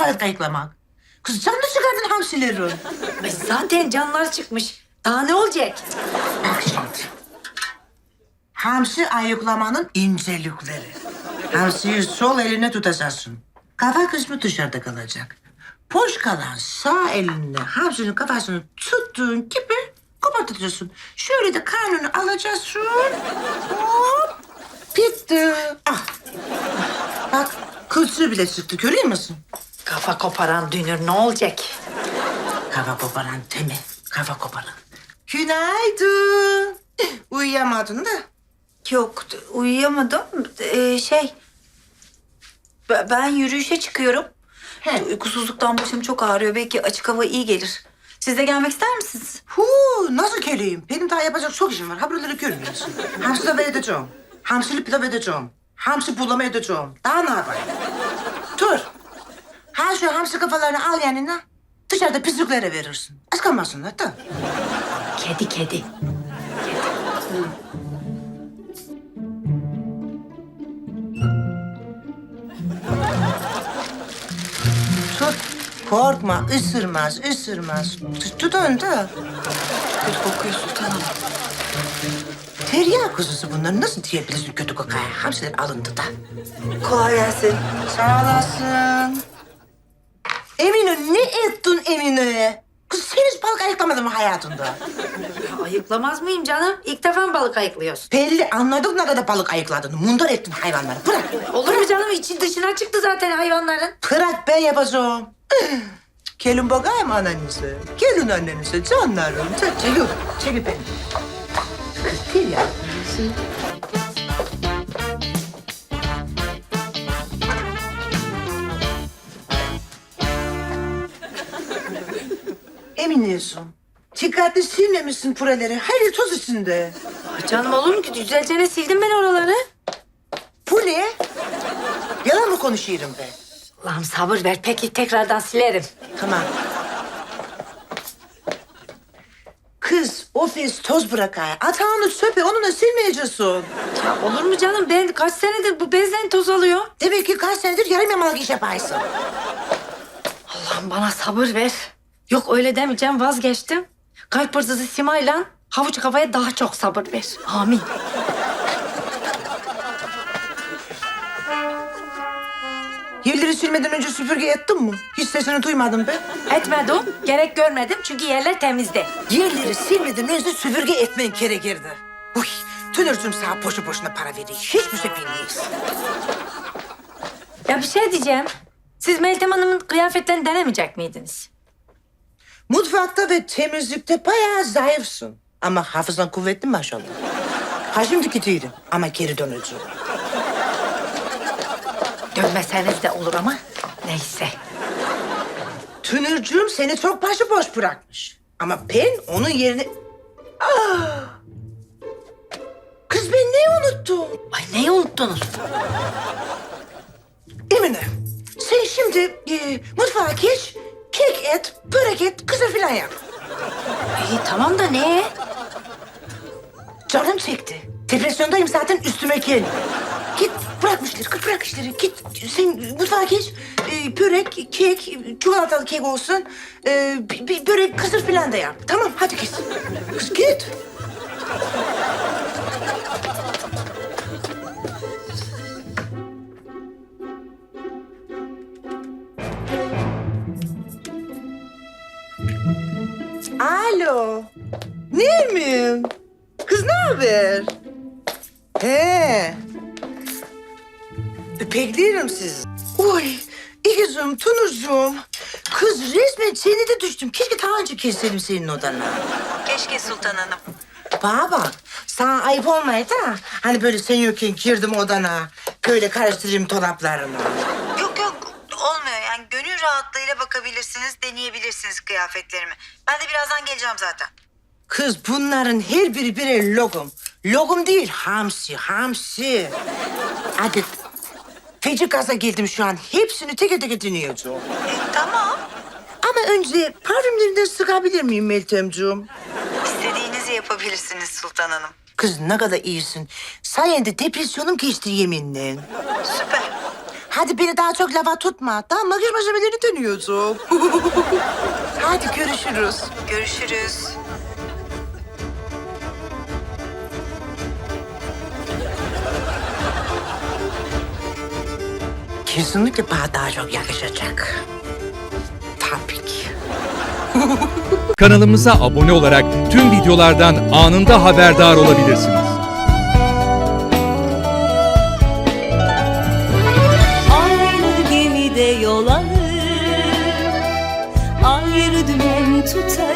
balık ayıklamak? Kız canlı çıkardın hamsileri. Ay zaten canlar çıkmış. Daha ne olacak? Bak şimdi. Hamsi ayıklamanın incelikleri. Hamsiyi sol eline tutacaksın. Kafa kısmı dışarıda kalacak. Boş kalan sağ elinle hamsinin kafasını tuttuğun gibi kapatacaksın. Şöyle de karnını alacaksın. Hop. Bitti. Ah. Bak kılçığı bile çıktı görüyor musun? Kafa koparan dünür ne olacak? Kafa koparan temi. Kafa koparan. Günaydın. Uyuyamadın da. Yok uyuyamadım. Ee, şey be- ben yürüyüşe çıkıyorum. He. Uykusuzluktan başım çok ağrıyor. Belki açık hava iyi gelir. Siz de gelmek ister misiniz? Hu, nasıl geleyim? Benim daha yapacak çok işim var. Ha buraları görmüyorsun. Hamsi de edeceğim. Hamsili pilav edeceğim. Hamsi bulama edeceğim. Daha ne yapayım? Dur. Ha şu hamsi kafalarını al yanına. Dışarıda pisliklere verirsin. Az kalmasınlar da. Kedi kedi. Tut. Korkma, ısırmaz, ısırmaz. Tut, tut onu da. Kötü kokuyor sultanım. Tereyağ kuzusu bunlar. Nasıl diyebilirsin kötü kokaya? Hamsiler alındı da. Kolay gelsin. Sağ olasın. Emine ne ettin Emine? Kız sen hiç balık ayıklamadın mı hayatında? Ayıklamaz mıyım canım? İlk defa mı balık ayıklıyorsun? Belli anladık ne kadar balık ayıkladın. Mundar ettin hayvanları. Bırak. Olur mu canım? İçi dışına çıktı zaten hayvanların. Bırak ben yapacağım. Gelin bakayım annenize. Gelin annenize canlarım. Çek, çekil. Çekil beni. Kız gel ya. Emine'sin. Dikkatli silmemişsin buraları. Her toz içinde. Ay canım olur mu ki? Güzelce sildim ben oraları. Bu ne? Yalan mı konuşuyorum ben? Allah'ım sabır ver. Peki tekrardan silerim. Tamam. Kız ofis toz bırakay. Atağını çöpe onunla silmeyeceksin. Ya olur mu canım? Ben kaç senedir bu bezden toz alıyor. Demek ki kaç senedir yarım yamalak iş yaparsın. Allah'ım bana sabır ver. Yok öyle demeyeceğim vazgeçtim. Kalp hırsızı Sima'yla havuç kafaya daha çok sabır ver. Amin. Yerleri silmeden önce süpürge ettin mi? Hiç sesini duymadım ben. Etmedim, gerek görmedim çünkü yerler temizdi. Yerleri silmeden önce süpürge etmen gerekirdi. Uy, tünürcüm sana boşu boşuna para veriyor. Hiçbir şey bilmeyiz. Ya bir şey diyeceğim. Siz Meltem Hanım'ın kıyafetlerini denemeyecek miydiniz? Mutfakta ve temizlikte bayağı zayıfsın. Ama hafızan kuvvetli maşallah. Ha şimdiki değilim ama geri döneceğim. Dönmeseniz de olur ama neyse. Tünürcüğüm seni çok başıboş bırakmış. Ama ben onun yerine... Aa! Kız ben neyi unuttum? Ay neyi unuttunuz? Emine, sen şimdi e, mutfağa geç, kek et, börek et, kısır falan yap. İyi tamam da ne? Canım çekti. Depresyondayım zaten üstüme gel. Git bırak işleri, bırak işleri. Git sen mutfağa geç. E, börek, kek, çikolatalı kek olsun. E, bi- bi- börek, kısır falan da yap. Tamam hadi git. Kız git. Alo. Nermin? Kız ne haber? He. Bekliyorum sizi. Oy, İkizim, Tunuzcuğum. Kız resmen seni de düştüm. Keşke daha önce kesseydim senin odana. Keşke Sultan Hanım. Bana bak, sana ayıp olmaydı da... ...hani böyle sen yokken girdim odana... ...böyle karıştırayım dolaplarını. Yok yok olmuyor yani gönül rahatlığıyla bakabilirsiniz, deneyebilirsiniz kıyafetlerimi. Ben de birazdan geleceğim zaten. Kız bunların her biri birer logum. Logum değil, hamsi, hamsi. Hadi, feci gaza geldim şu an. Hepsini tek tek dinleyeceğim. E, tamam. Ama önce parfümlerinden sıkabilir miyim Meltemciğim? İstediğinizi yapabilirsiniz Sultan Hanım. Kız ne kadar iyisin. Sayende depresyonum geçti yeminle. Süper. Hadi beni daha çok lava tutma. Daha makyaj malzemelerini dönüyorsun. Hadi görüşürüz. Görüşürüz. Kesinlikle bana daha çok yakışacak. Tabii ki. Kanalımıza abone olarak tüm videolardan anında haberdar olabilirsiniz. zu zeigen.